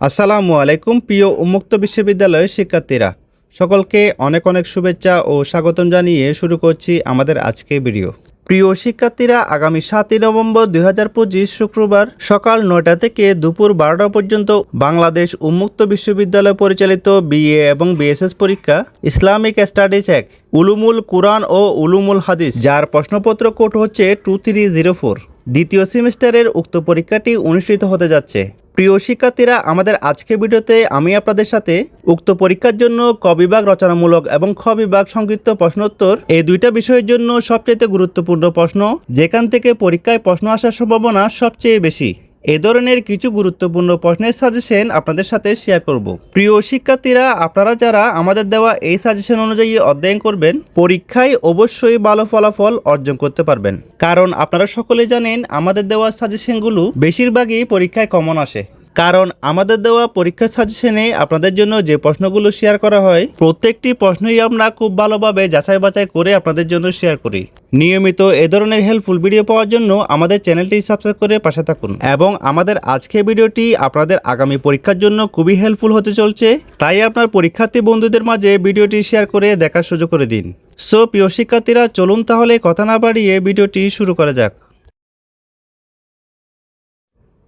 আসসালামু আলাইকুম, প্রিয় উন্মুক্ত বিশ্ববিদ্যালয়ের শিক্ষার্থীরা। সকলকে অনেক অনেক শুভেচ্ছা ও স্বাগতম জানিয়ে শুরু করছি আমাদের আজকের ভিডিও। প্রিয় শিক্ষার্থীরা, আগামী সাতই নভেম্বর দুই হাজার পঁচিশ শুক্রবার সকাল নয়টা থেকে দুপুর বারোটা পর্যন্ত বাংলাদেশ উন্মুক্ত বিশ্ববিদ্যালয় পরিচালিত বিএ এবং বিএসএস পরীক্ষা ইসলামিক স্টাডিজ এক, উলুমুল কুরআন ও উলুমুল হাদিস, যার প্রশ্নপত্র কোড হচ্ছে টু থ্রি জিরো ফোর। দ্বিতীয় সেমিস্টারের উক্ত পরীক্ষাটি অনুষ্ঠিত হতে যাচ্ছে। প্রিয় শিক্ষার্থীরা, আমাদের আজকে ভিডিওতে আমি আপনাদের সাথে উক্ত পরীক্ষার জন্য ক বিভাগ রচনামূলক এবং খ বিভাগ সংক্ষিপ্ত প্রশ্নোত্তর এই দুইটা বিষয়ের জন্য সবচেয়ে গুরুত্বপূর্ণ প্রশ্ন, যেখান থেকে পরীক্ষায় প্রশ্ন আসার সম্ভাবনা সবচেয়ে বেশি। এ ধরনের কিছু গুরুত্বপূর্ণ প্রশ্নের সাজেশন আপনাদের সাথে শেয়ার করব। প্রিয় শিক্ষার্থীরা, আপনারা যারা আমাদের দেওয়া এই সাজেশন অনুযায়ী অধ্যয়ন করবেন, পরীক্ষায় অবশ্যই ভালো ফলাফল অর্জন করতে পারবেন। কারণ আপনারা সকলে জানেন, আমাদের দেওয়া সাজেশনগুলো বেশিরভাগই পরীক্ষায় কমন আসে। কারণ আমাদের দেওয়া পরীক্ষার সাজেশনে আপনাদের জন্য যে প্রশ্নগুলো শেয়ার করা হয়, প্রত্যেকটি প্রশ্নই আমরা খুব ভালোভাবে যাচাই বাছাই করে আপনাদের জন্য শেয়ার করি। নিয়মিত এ ধরনের হেল্পফুল ভিডিও পাওয়ার জন্য আমাদের চ্যানেলটি সাবস্ক্রাইব করে পাশে থাকুন। এবং আমাদের আজকে ভিডিওটি আপনাদের আগামী পরীক্ষার জন্য খুবই হেল্পফুল হতে চলছে। তাই আপনার পরীক্ষার্থী বন্ধুদের মাঝে ভিডিওটি শেয়ার করে দেখার সুযোগ করে দিন। সো প্রিয় শিক্ষার্থীরা, চলুন তাহলে কথা না বাড়িয়ে ভিডিওটি শুরু করা যাক।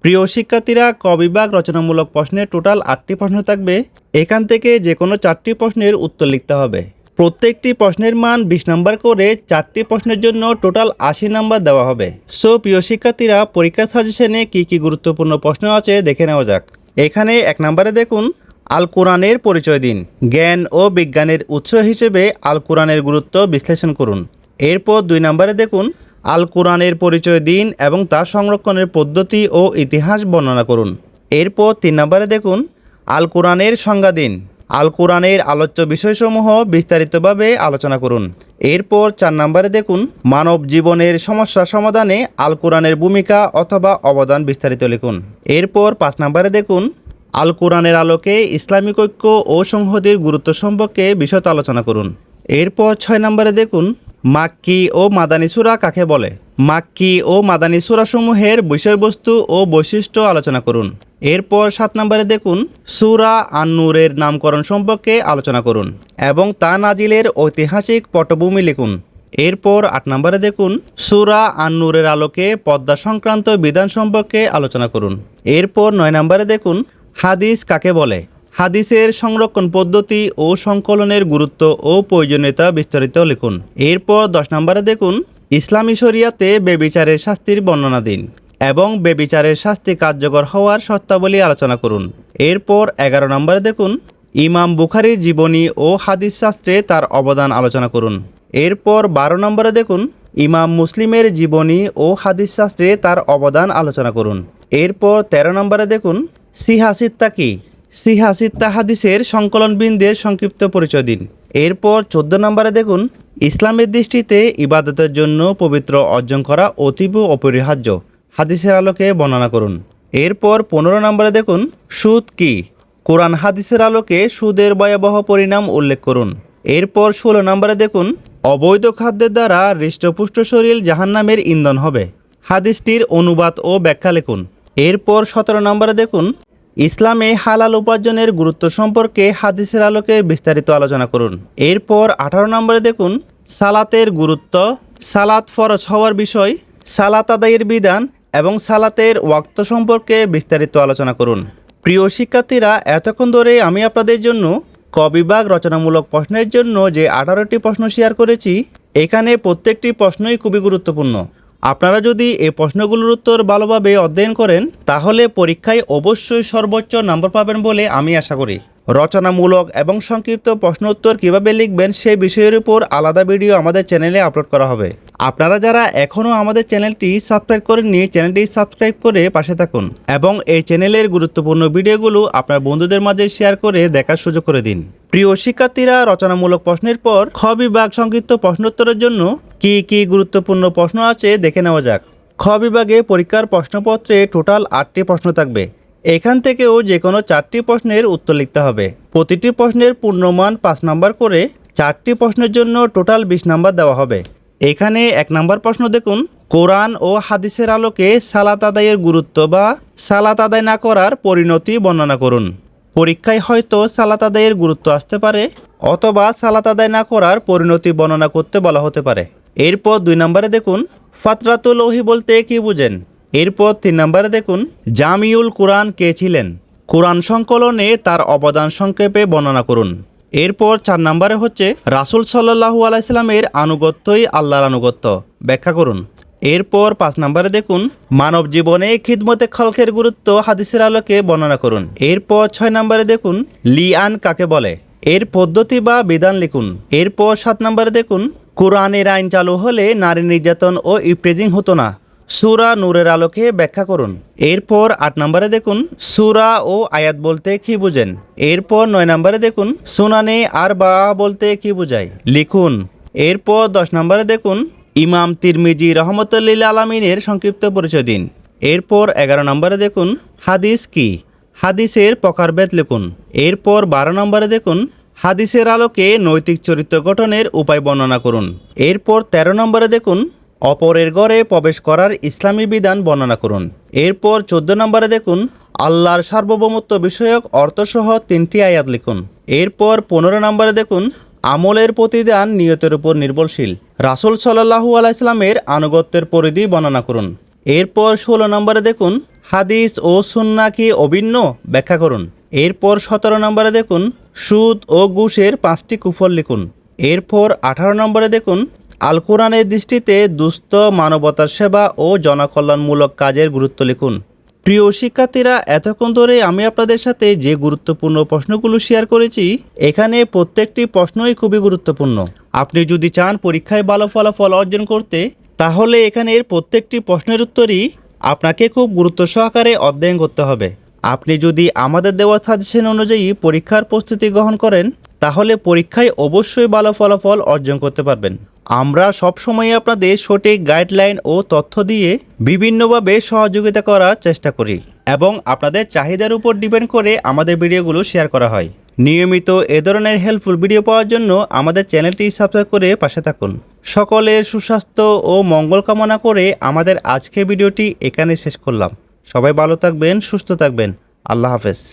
প্রিয় শিক্ষার্থীরা, ক বিভাগ রচনামূলক প্রশ্নে টোটাল আটটি প্রশ্ন থাকবে। এখান থেকে যে কোনো চারটি প্রশ্নের উত্তর লিখতে হবে। প্রত্যেকটি প্রশ্নের মান বিশ নাম্বার করে চারটি প্রশ্নের জন্য টোটাল আশি নাম্বার দেওয়া হবে। সো প্রিয় শিক্ষার্থীরা পরীক্ষা সাজেশনে কী কী গুরুত্বপূর্ণ প্রশ্ন আছে দেখে নেওয়া যাক। এখানে এক নম্বরে দেখুন, আল কোরআনের পরিচয় দিন। জ্ঞান ও বিজ্ঞানের উৎস হিসেবে আল কোরআনের গুরুত্ব বিশ্লেষণ করুন। এরপর দুই নম্বরে দেখুন আল কোরআনের পরিচয় দিন এবং তা সংরক্ষণের পদ্ধতি ও ইতিহাস বর্ণনা করুন। এরপর তিন নম্বরে দেখুন, আল কোরআনের সংজ্ঞা দিন। আল কোরআনের আলোচ্য বিষয়সমূহ বিস্তারিতভাবে আলোচনা করুন। এরপর চার নম্বরে দেখুন, মানব জীবনের সমস্যা সমাধানে আল কোরআনের ভূমিকা অথবা অবদান বিস্তারিত লিখুন। এরপর পাঁচ নম্বরে দেখুন, আল কোরআনের আলোকে ইসলামিক ঐক্য ও সংহতির গুরুত্ব সম্পর্কে বিশদ আলোচনা করুন। এরপর ছয় নম্বরে দেখুন মাক্কি ও মাদানী সুরা কাকে বলে? মাক্কি ও মাদানী সুরাসমূহের বিষয়বস্তু ও বৈশিষ্ট্য আলোচনা করুন। এরপর সাত নম্বরে দেখুন, সুরা আন্নুরের নামকরণ সম্পর্কে আলোচনা করুন এবং তা নাজিলের ঐতিহাসিক পটভূমি লিখুন। এরপর আট নম্বরে দেখুন, সুরা আন্নুরের আলোকে পদ্মা সংক্রান্ত বিধান সম্পর্কে আলোচনা করুন। এরপর নয় নম্বরে দেখুন, হাদিস কাকে বলে? হাদিসের সংরক্ষণ পদ্ধতি ও সংকলনের গুরুত্ব ও প্রয়োজনীয়তা বিস্তারিত লিখুন। এরপর দশ নম্বরে দেখুন, ইসলামী শরিয়াতে বেবিচারের শাস্তির বর্ণনা দিন এবং বেবিচারের শাস্তি কার্যকর হওয়ার শর্তাবলী আলোচনা করুন। এরপর এগারো নম্বরে দেখুন, ইমাম বুখারির জীবনী ও হাদিস শাস্ত্রে তার অবদান আলোচনা করুন। এরপর বারো নম্বরে দেখুন, ইমাম মুসলিমের জীবনী ও হাদিস শাস্ত্রে তার অবদান আলোচনা করুন। এরপর ১৩ নম্বরে দেখুন সিহাসিত্তা কি? সিহাসিত্তা হাদিসের সংকলন বিন্দের সংক্ষিপ্ত পরিচয় দিন। এরপর চোদ্দ নম্বরে দেখুন, ইসলামের দৃষ্টিতে ইবাদতের জন্য পবিত্র অর্জন করা অতীব অপরিহার্য, হাদিসের আলোকে বর্ণনা করুন। এরপর পনেরো নম্বরে দেখুন, সুদ কি? কোরআন হাদিসের আলোকে সুদের ভয়াবহ পরিণাম উল্লেখ করুন। এরপর ষোলো নম্বরে দেখুন, অবৈধ খাদ্যের দ্বারা হৃষ্টপুষ্ট শরীর জাহান্নামের ইন্ধন হবে, হাদিসটির অনুবাদ ও ব্যাখ্যা লিখুন। এরপর সতেরো নম্বরে দেখুন ইসলামে হালাল উপার্জনের গুরুত্ব সম্পর্কে হাদিসের আলোকে বিস্তারিত আলোচনা করুন। এরপর আঠারো নম্বরে দেখুন, সালাতের গুরুত্ব, সালাত ফরজ হওয়ার বিষয়, সালাত আদায়ের বিধান এবং সালাতের ওয়াক্ত সম্পর্কে বিস্তারিত আলোচনা করুন। প্রিয় শিক্ষার্থীরা, এতক্ষণ ধরে আমি আপনাদের জন্য ক বিভাগ রচনামূলক প্রশ্নের জন্য যে আঠারোটি প্রশ্ন শেয়ার করেছি, এখানে প্রত্যেকটি প্রশ্নই খুবই গুরুত্বপূর্ণ। আপনারা যদি এই প্রশ্নগুলোর উত্তর ভালোভাবে অধ্যয়ন করেন, তাহলে পরীক্ষায় অবশ্যই সর্বোচ্চ নম্বর পাবেন বলে আমি আশা করি। রচনামূলক এবং সংক্ষিপ্ত প্রশ্ন উত্তর কীভাবে লিখবেন সেই বিষয়ের উপর আলাদা ভিডিও আমাদের চ্যানেলে আপলোড করা হবে। আপনারা যারা এখনও আমাদের চ্যানেলটি সাবস্ক্রাইব করেননি, চ্যানেলটি সাবস্ক্রাইব করে পাশে থাকুন এবং এই চ্যানেলের গুরুত্বপূর্ণ ভিডিওগুলো আপনার বন্ধুদের মাঝে শেয়ার করে দেখার সুযোগ করে দিন। প্রিয় শিক্ষার্থীরা, রচনামূলক প্রশ্নের পর খ বিভাগ সংক্ষিপ্ত প্রশ্নোত্তরের জন্য কি কি গুরুত্বপূর্ণ প্রশ্ন আছে দেখে নেওয়া যাক। খ বিভাগে পরীক্ষার প্রশ্নপত্রে টোটাল আটটি প্রশ্ন থাকবে। এখান থেকেও যে কোনো চারটি প্রশ্নের উত্তর লিখতে হবে। প্রতিটি প্রশ্নের পূর্ণমান পাঁচ নাম্বার করে চারটি প্রশ্নের জন্য টোটাল বিশ নাম্বার দেওয়া হবে। এখানে এক নাম্বার প্রশ্ন দেখুন। কোরআন ও হাদিসের আলোকে সালাত আদায়ের গুরুত্ব বা সালাত আদায় না করার পরিণতি বর্ণনা করুন। পরীক্ষায় হয়তো সালাত আদায়ের গুরুত্ব আসতে পারে অথবা সালাত আদায় না করার পরিণতি বর্ণনা করতে বলা হতে পারে। এরপর দুই নম্বরে দেখুন। ফাতরাতুল ওহি বলতে কি বুঝেন? এরপর তিন নম্বরে দেখুন, জামিউল কোরআন কে ছিলেন? কোরআন সংকলনে তার অবদান সংক্ষেপে বর্ণনা করুন। এরপর চার নম্বরে হচ্ছে, রাসুল সাল্লাহু আলাইসাল্লামের আনুগত্যই আল্লাহর আনুগত্য। ব্যাখ্যা করুন। এরপর পাঁচ নম্বরে দেখুন, মানব জীবনে খিদমতে খালকের গুরুত্ব হাদিসের আলোকে বর্ণনা করুন। এরপর ছয় নম্বরে দেখুন, লিআন কাকে বলে? এর পদ্ধতি বা বিধান লিখুন। এরপর সাত নম্বরে দেখুন, কোরআনের আইন চালু হলে নারী নির্যাতন ও ইপ্রেজিং হতো না। সুরা নূরের আলোকে ব্যাখ্যা করুন। এরপর আট নম্বরে দেখুন, সুরা ও আয়াত বলতে কি বুঝেন? এরপর নয় নম্বরে দেখুন, সুনানে আর বা বলতে কি বুঝায়? লিখুন। এরপর দশ নম্বরে দেখুন, ইমাম তিরমিজি রহমতুল্লিল আলমিনের সংক্ষিপ্ত পরিচয় দিন। এরপর এগারো নম্বরে দেখুন, হাদিস কি? হাদিসের প্রকারভেদ লিখুন। এরপর বারো নম্বরে দেখুন, হাদিসের আলোকে নৈতিক চরিত্র গঠনের উপায় বর্ণনা করুন। এরপর ১৩ নম্বরে দেখুন অপরের ঘরে প্রবেশ করার ইসলামী বিধান বর্ণনা করুন। এরপর চোদ্দ নম্বরে দেখুন, আল্লাহর সার্বভৌমত্ব বিষয়ক অর্থসহ তিনটি আয়াত লিখুন। এরপর পনেরো নম্বরে দেখুন, আমলের প্রতিদান নিয়তের উপর নির্ভরশীল। রাসুল সাল্লাহু আলাইসলামের আনুগত্যের পরিধি বর্ণনা করুন। এরপর ষোলো নম্বরে দেখুন, হাদিস ও সুন্না কি অভিন্ন? ব্যাখ্যা করুন। এরপর সতেরো নম্বরে দেখুন, সুদ ও ঘুষের পাঁচটি কুফল লিখুন। এরপর আঠারো নম্বরে দেখুন আল কোরআনের দৃষ্টিতে দুস্থ মানবতার সেবা ও জনকল্যাণমূলক কাজের গুরুত্ব লিখুন। প্রিয় শিক্ষার্থীরা, এতক্ষণ ধরে আমি আপনাদের সাথে যে গুরুত্বপূর্ণ প্রশ্নগুলো শেয়ার করেছি, এখানে প্রত্যেকটি প্রশ্নই খুবই গুরুত্বপূর্ণ। আপনি যদি চান পরীক্ষায় ভালো ফলাফল অর্জন করতে, তাহলে এখানের প্রত্যেকটি প্রশ্নের উত্তরই আপনাকে খুব গুরুত্ব সহকারে অধ্যয়ন করতে হবে। আপনি যদি আমাদের দেওয়া সাজেশন অনুযায়ী পরীক্ষার প্রস্তুতি গ্রহণ করেন, তাহলে পরীক্ষায় অবশ্যই ভালো ফলাফল অর্জন করতে পারবেন। আমরা সবসময় আপনাদের সঠিক গাইডলাইন ও তথ্য দিয়ে বিভিন্নভাবে সহযোগিতা করার চেষ্টা করি এবং আপনাদের চাহিদার উপর ডিপেন্ড করে আমাদের ভিডিওগুলো শেয়ার করা হয়। নিয়মিত এ ধরনের হেল্পফুল ভিডিও পাওয়ার জন্য আমাদের চ্যানেলটি সাবস্ক্রাইব করে পাশে থাকুন। সকলের সুস্বাস্থ্য ও মঙ্গল কামনা করে আমাদের আজকে ভিডিওটি এখানে শেষ করলাম। সবাই ভালো থাকবেন, সুস্থ থাকবেন। আল্লাহ হাফেজ।